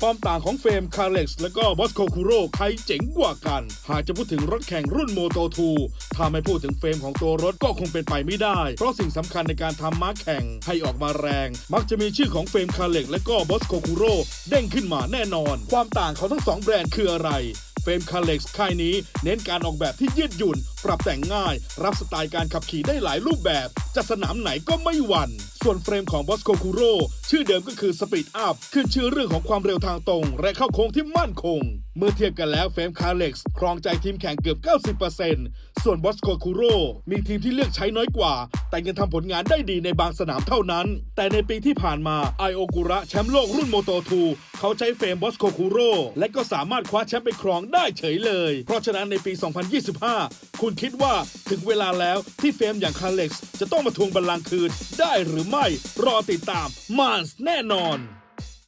ความต่างของเฟรมคาเล็กซ์และก็บอสโคคูโรใครเจ๋งกว่ากัน หากจะพูดถึงรถแข่งรุ่นโมโต2ถ้าไม่พูดถึงเฟรมของตัวรถก็คงเป็นไปไม่ได้ เพราะสิ่งสำคัญในการทำม้าแข่งให้ออกมาแรง มักจะมีชื่อของเฟรมคาเล็กและก็บอสโคคูโรเด้งขึ้นมาแน่นอน ความต่างของทั้งสองแบรนด์คืออะไรเฟรมคาเล็กซ์ค่ายนี้เน้นการออกแบบที่ยืดหยุ่น ปรับแต่งง่าย รับสไตล์การขับขี่ได้หลายรูปแบบ จะสนามไหนก็ไม่หวัน่น ส่วนเฟรมของบอสโ o คูโรชื่อเดิมก็คือ Speed Up ขึ้นชื่อเรื่องของความเร็วทางตรง และเข้าโค้งที่มั่นคง เมื่อเทียบกันแล้วเฟมคาเล็กซ์ครองใจทีมแข่งเกือบ 90%ส่วนบอสโ o คูโรมีทีมที่เลือกใช้น้อยกว่า แต่ยังทำผลงานได้ดีในบางสนามเท่านั้น แต่ในปีที่ผ่านมาไอโอกุระแชมป์โลกรุ่นโมโต2เขาใช้เฟมบอสโ o คูโรและก็สามารถคว้าแชมป์ไปครองได้เฉยเลย เพราะฉะนั้นในปี 2025 คุณคิดว่าถึงเวลาแล้วที่เฟมอย่างคาเล็กซ์จะต้องมาทวงบัลลังก์คืนได้หรือไม่รอติดตามมานส์แน่นอน